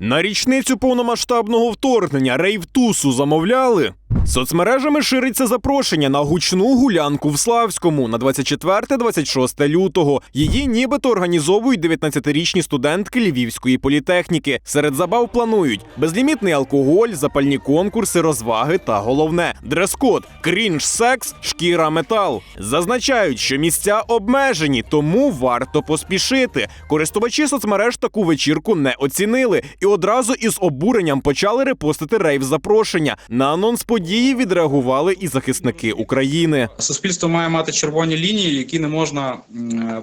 На річницю повномасштабного вторгнення рейв Тусу замовляли. Соцмережами шириться запрошення на гучну гулянку в Славському на 24-26 лютого. Її нібито організовують 19-річні студентки Львівської політехніки. Серед забав планують безлімітний алкоголь, запальні конкурси, розваги та головне дрес-код крінж, секс, шкіра, метал. Зазначають, що місця обмежені, тому варто поспішити. Користувачі соцмереж таку вечірку не оцінили і одразу із обуренням почали репостити рейв запрошення. На анонс події відреагували і захисники України. Суспільство має мати червоні лінії, які не можна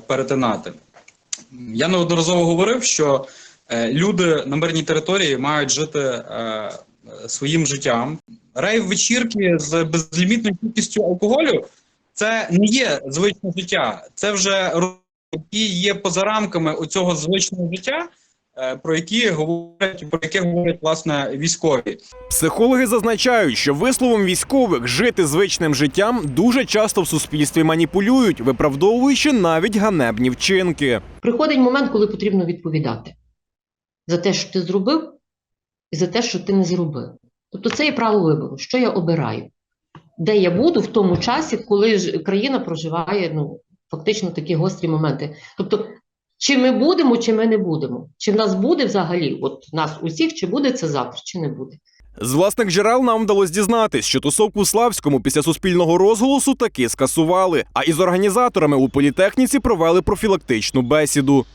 перетинати. Я неодноразово говорив, що е, люди на мирній території мають жити е, своїм життям. Рейв вечірки з безлімітною кількістю алкоголю це не є звичне життя, це вже які є поза рамками оцього звичного життя, про які говорять про яке говорять власне військові. Психологи зазначають, що висловом військових жити звичним життям дуже часто в суспільстві маніпулюють, виправдовуючи навіть ганебні вчинки. Приходить момент, коли потрібно відповідати за те, що ти зробив, і за те, що ти не зробив. Тобто це є право вибору, що я обираю, де я буду в тому часі, коли ж країна проживає ну, фактично такі гострі моменти. Тобто, чи ми будемо, чи ми не будемо, чи в нас буде взагалі, от нас усіх, чи буде це завтра, чи не буде. З власних джерел нам вдалося дізнатись, що тусовку Славському після суспільного розголосу таки скасували. А із організаторами у політехніці провели профілактичну бесіду.